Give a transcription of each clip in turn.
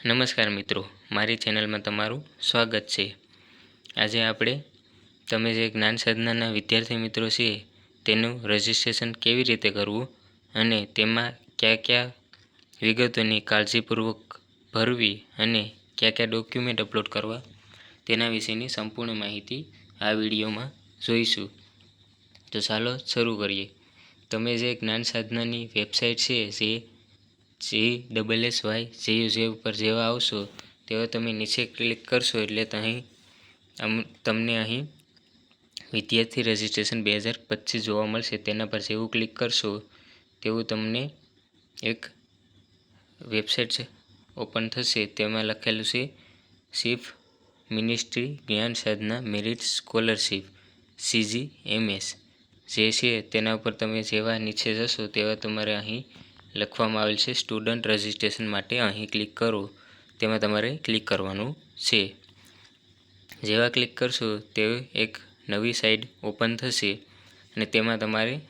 નમસ્કાર મિત્રો, મારી ચેનલમાં તમારું સ્વાગત છે. આજે આપણે તમે જે જ્ઞાન સાધનાના વિદ્યાર્થી મિત્રો છે, તેનું રજિસ્ટ્રેશન કેવી રીતે કરવું અને તેમાં કયા કયા વિગતોની કાળજીપૂર્વક ભરવી અને કયા કયા ડોક્યુમેન્ટ અપલોડ કરવા, તેના વિશેની સંપૂર્ણ માહિતી આ વિડીયોમાં જોઈશું. તો ચાલો શરૂ કરીએ. તમે જે જ્ઞાન સાધનાની વેબસાઇટ છે જે જી ડબલ એસ વાય જે જે ઉપર જેવા આવશો, તેવા તમે નીચે ક્લિક કરશો એટલે અહીં આમ તમને અહીં વિદ્યાર્થી રજિસ્ટ્રેશન બે હજાર પચીસ જોવા મળશે. તેના પર જેવું ક્લિક કરશો, તેવું તમને એક વેબસાઇટ ઓપન થશે. તેમાં લખેલું છે chief ministry Gyan Sadhana merit scholarship CG MS જે છે, તેના ઉપર તમે જેવા નીચે જશો, તેવા તમારે અહીં લખવામાં આવેલ છે, સ્ટુડન્ટ રજિસ્ટ્રેશન માટે અહીં ક્લિક કરો, તેમાં તમારે ક્લિક કરવાનું છે. જેવા ક્લિક કરશો, તે એક નવી સાઇટ ઓપન થશે અને તેમાં તમારે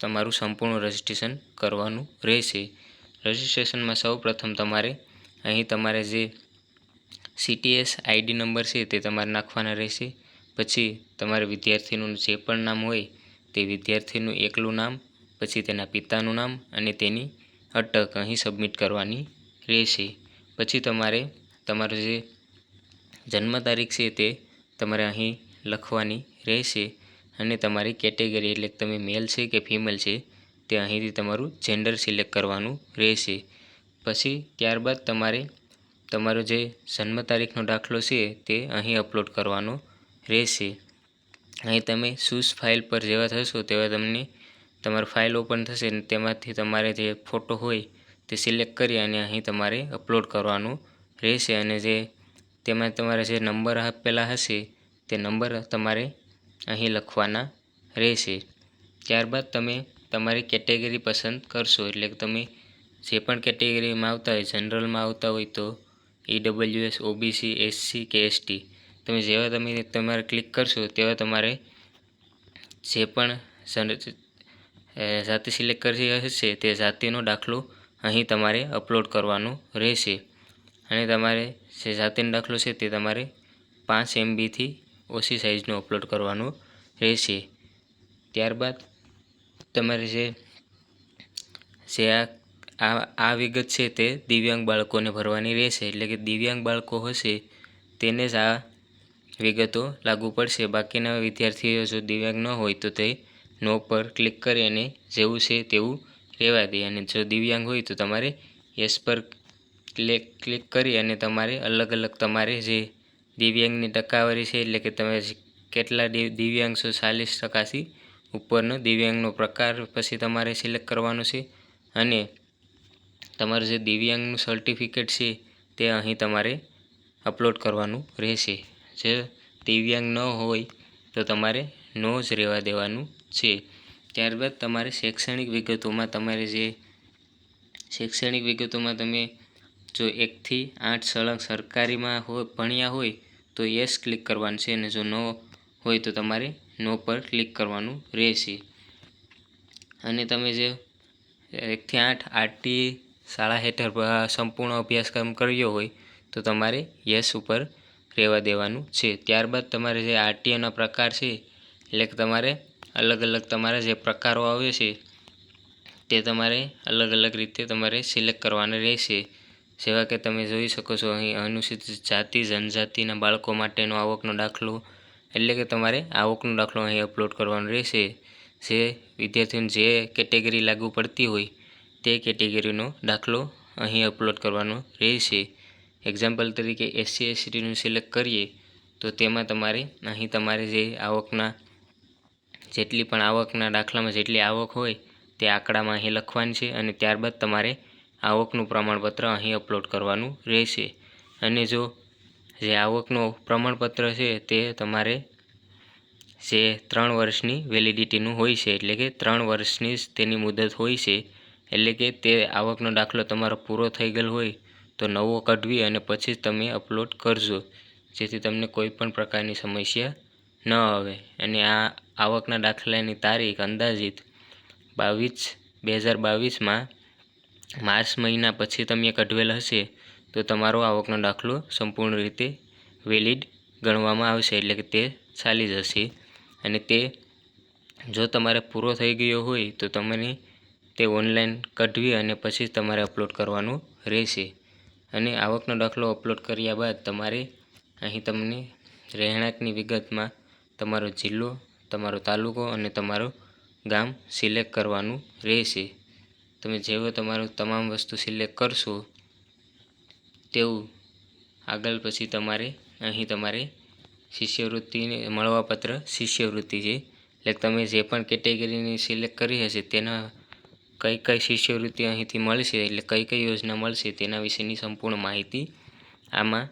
તમારું સંપૂર્ણ રજિસ્ટ્રેશન કરવાનું રહેશે. રજિસ્ટ્રેશનમાં સૌ પ્રથમ તમારે અહીં તમારે જે સીટીએસ આઈડી નંબર છે, તે તમારે નાખવાના રહેશે. પછી તમારે વિદ્યાર્થીનું જે પણ નામ હોય, તે વિદ્યાર્થીનું એકલું નામ, પછી તેના પિતાનું નામ અને તેની અટક અહીં સબમિટ કરવાની રહેશે. પછી તમારે, તમારું જે જન્મ તારીખ છે તે તમારે અહીં લખવાની રહેશે. અને તમારી કેટેગરી એટલે તમે મેલ છે કે ફિમેલ છે, તે અહીંથી તમારું જેન્ડર સિલેક્ટ કરવાનું રહેશે. પછી ત્યારબાદ તમારે, તમારો જે જન્મ તારીખનો દાખલો છે તે અહીં અપલોડ કરવાનો રહેશે. અહીં તમે શૂઝ ફાઇલ પર જેવા થશો તેવા તમને તમારી ફાઇલ ઓપન થશે અને તેમાંથી તમારે જે ફોટો હોય તે સિલેક્ટ કરી અને અહીં તમારે અપલોડ કરવાનું રહેશે અને જે તેમાં તમારે જે નંબર આપેલા હશે તે નંબર તમારે અહીં લખવાના રહેશે. ત્યારબાદ તમે તમારી કેટેગરી પસંદ કરશો એટલે કે તમે જે પણ કેટેગરીમાં આવતા હોય જનરલમાં આવતા હોય તો ઈડબ્લ્યુએસ ઓબીસી એસસી કે એસટી તમે જેવા તમે તમારે ક્લિક કરશો તેવા તમારે જે પણ જાતિ સિલેક્ટ કરી હશે, તે જાતિનો દાખલો અહીં તમારે અપલોડ કરવાનો રહેશે. અને તમારે જે જાતિનો દાખલો છે તે તમારે પાંચ એમબીથી ઓછી સાઇઝનો અપલોડ કરવાનો રહેશે. ત્યારબાદ તમારે જે જે આ આ વિગત છે તે દિવ્યાંગ બાળકોને ભરવાની રહેશે. એટલે કે દિવ્યાંગ બાળકો હશે તેને જ આ વિગતો લાગુ પડશે. બાકીના વિદ્યાર્થીઓ જો દિવ્યાંગ ન હોય તો તે નો પર ક્લિક કરી અને જેવું છે તેવું રહેવા દે. અને જો દિવ્યાંગ હોય તો તમારે યસ પર ક્લિક કરી અને તમારે અલગ અલગ તમારે જે દિવ્યાંગની ટકાવારી છે, એટલે કે તમે કેટલા દિવ્યાંગ છો ચાલીસ ટકાથી ઉપરનો દિવ્યાંગનો પ્રકાર પછી તમારે સિલેક્ટ કરવાનો છે. અને તમારું જે દિવ્યાંગનું સર્ટિફિકેટ છે તે અહીં તમારે અપલોડ કરવાનું રહેશે. જે દિવ્યાંગ ન હોય તો તમારે નો જ રહેવા દેવાનું છે. ત્યારબાદ તમારે શૈક્ષણિક વિગતોમાં તમારે જે શૈક્ષણિક વિગતોમાં તમે જો એકથી આઠ સળંગ સરકારીમાં હોય, ભણ્યા હોય, તો યસ ક્લિક કરવાનું છે અને જો ન હોય તો તમારે નો પર ક્લિક કરવાનું રહેશે. અને તમે જે એકથી આઠ આરટી શાળા હેઠળ સંપૂર્ણ અભ્યાસક્રમ કર્યો હોય, તો તમારે યસ ઉપર રહેવા દેવાનું છે. ત્યારબાદ તમારે જે આરટીઓના પ્રકાર છે, એટલે કે તમારે અલગ અલગ તમારા જે પ્રકારો આવે છે, તે તમારે અલગ અલગ રીતે તમારે સિલેક્ટ કરવાના રહેશે. જેવા કે તમે જોઈ શકો છો, અહીં અનુસૂચિત જાતિ, જનજાતિના બાળકો માટેનો આવકનો દાખલો, એટલે કે તમારે આવકનો દાખલો અહીં અપલોડ કરવાનો રહેશે. જે વિદ્યાર્થીઓને જે કેટેગરી લાગુ પડતી હોય, તે કેટેગરીનો દાખલો અહીં અપલોડ કરવાનો રહેશે. એક્ઝામ્પલ તરીકે એસસી એસટીનું સિલેક્ટ કરીએ, તો તેમાં તમારે અહીં તમારે જે આવકના જેટલી પણ આવકના દાખલામાં જેટલી આવક હોય તે આંકડામાં અહીં લખવાની છે અને ત્યારબાદ તમારે આવકનું પ્રમાણપત્ર અહીં અપલોડ કરવાનું રહેશે. અને જો જે આવકનું પ્રમાણપત્ર છે તે તમારે જે ત્રણ વર્ષની વેલિડિટીનું હોય છે, એટલે કે ત્રણ વર્ષની જ તેની મુદત હોય છે, એટલે કે તે આવકનો દાખલો તમારો પૂરો થઈ ગયેલ હોય તો નવો કાઢવી અને પછી તમે અપલોડ કરજો, જેથી તમને કોઈ પણ પ્રકારની સમસ્યા ન આવે. અને આ આવકના દાખલાની તારીખ અંદાજિત બાવીસ, બે હજાર બાવીસમાં માર્ચ મહિના પછી તમે કઢવેલ હશે, તો તમારો આવકનો દાખલો સંપૂર્ણ રીતે વેલિડ ગણવામાં આવશે, એટલે કે તે ચાલી જશે. અને તે જો તમારે પૂરો થઈ ગયો હોય, તો તમને તે ઓનલાઈન કઢવી અને પછી તમારે અપલોડ કરવાનું રહેશે. અને આવકનો દાખલો અપલોડ કર્યા બાદ તમારે અહીં તમને રહેણાંકની વિગતમાં તમારો જિલ્લો તમારો તાલુકો અને તમારું ગામ સિલેક્ટ કરવાનું રહેશે. તમે જેવો તમારું તમામ વસ્તુ સિલેક્ટ કરશો, તેવું આગળ પછી તમારે અહીં તમારે શિષ્યવૃત્તિને મળવાપત્ર શિષ્યવૃત્તિ છે. એટલે તમે જે પણ કેટેગરીની સિલેક્ટ કરી હશે, તેના કઈ કઈ શિષ્યવૃત્તિ અહીંથી મળશે, એટલે કઈ કઈ યોજના મળશે, તેના વિશેની સંપૂર્ણ માહિતી આમાં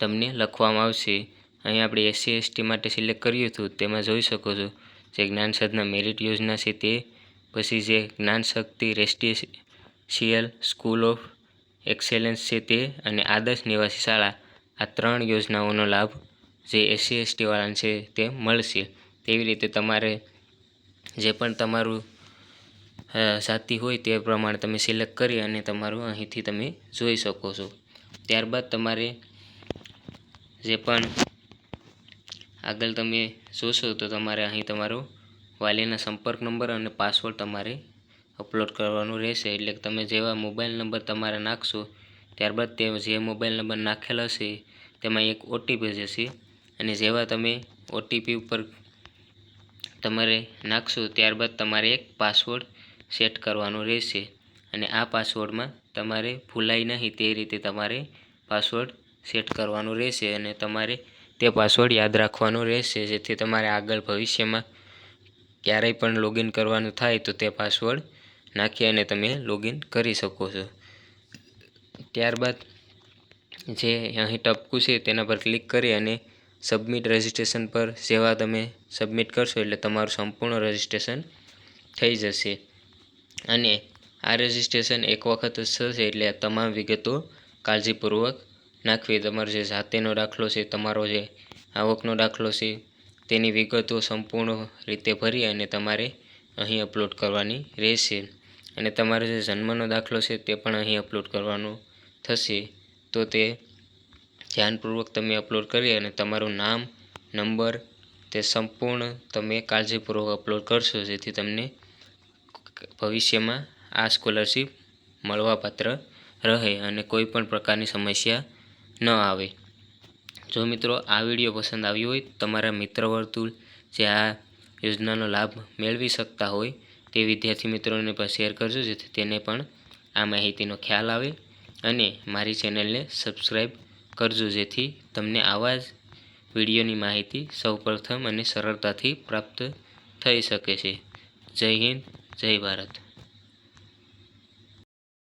તમને લખવામાં આવશે. અહીં આપણે એસસી, એસટી માટે સિલેક્ટ કર્યું હતું, તેમાં જોઈ શકો છો જે જ્ઞાન સાધના મેરિટ યોજના છે તે, પછી જે Gyan Shakti, residential school of excellence છે તે, અને આદર્શ નિવાસી શાળા, આ ત્રણ યોજનાઓનો લાભ જે એસસી એસટીવાળાને છે તે મળશે. તેવી રીતે તમારે જે પણ તમારું જાતિ હોય તે પ્રમાણે તમે સિલેક્ટ કરી અને તમારું અહીંથી તમે જોઈ શકો છો. ત્યારબાદ તમારે જે પણ આગળ તમે જોશો તો તમારે અહીં તમારો વાલીના સંપર્ક નંબર અને પાસવર્ડ તમારે અપલોડ કરવાનું રહેશે. એટલે તમે જેવા મોબાઈલ નંબર તમારે નાખશો, ત્યારબાદ તે જે મોબાઈલ નંબર નાખેલો હશે, તેમાં એક ઓટીપી જશે. અને જેવા તમે ઓટીપી ઉપર તમારે નાખશો, ત્યારબાદ તમારે એક પાસવર્ડ સેટ કરવાનો રહેશે. અને આ પાસવર્ડમાં તમારે ભૂલાય નહીં, તે રીતે તમારે પાસવર્ડ સેટ કરવાનો રહેશે. અને તમારે તે પાસવર્ડ યાદ રાખવાનો રહેશે, જેથી તમારે આગળ ભવિષ્યમાં ક્યારેય પણ લોગિન કરવાનું થાય તો તે પાસવર્ડ નાખી અને તમે લોગિન કરી શકો છો. ત્યારબાદ જે અહીં ટપકું છે તેના પર ક્લિક કરી અને સબમિટ રજિસ્ટ્રેશન પર જેવા તમે સબમિટ કરશો એટલે તમારું સંપૂર્ણ રજિસ્ટ્રેશન થઈ જશે. અને આ રજિસ્ટ્રેશન એક વખત થશે એટલે તમામ વિગતો કાળજીપૂર્વક નાખવી. તમારો જે જાતેનો દાખલો છે, તમારો જે આવકનો દાખલો છે, તેની વિગતો સંપૂર્ણ રીતે ભરી અને તમારે અહીં અપલોડ કરવાની રહેશે. અને તમારો જે જન્મનો દાખલો છે, તે પણ અહીં અપલોડ કરવાનો થશે. તો તે ધ્યાનપૂર્વક તમે અપલોડ કરી અને તમારું નામ, નંબર, તે સંપૂર્ણ તમે કાળજીપૂર્વક અપલોડ કરશો, જેથી તમને ભવિષ્યમાં આ સ્કોલરશીપ મળવાપાત્ર રહે અને કોઈ પણ પ્રકારની સમસ્યા ન આવે. જો મિત્રો આ વીડિયો પસંદ આવ્યો હોય, તમારા મિત્ર વર્તુળ જે આ યોજનાનો લાભ મેળવી શકતા હોય, તે વિદ્યાર્થી મિત્રોને પણ શેર કરજો, જેથી તેને પણ આ માહિતીનો ખ્યાલ આવે. અને મારી ચેનલને સબસ્ક્રાઈબ કરજો, જેથી તમને આવા જ વિડીયોની માહિતી સૌપ્રથમ અને સરળતાથી પ્રાપ્ત થઈ શકે છે. જય હિન્દ, જય ભારત.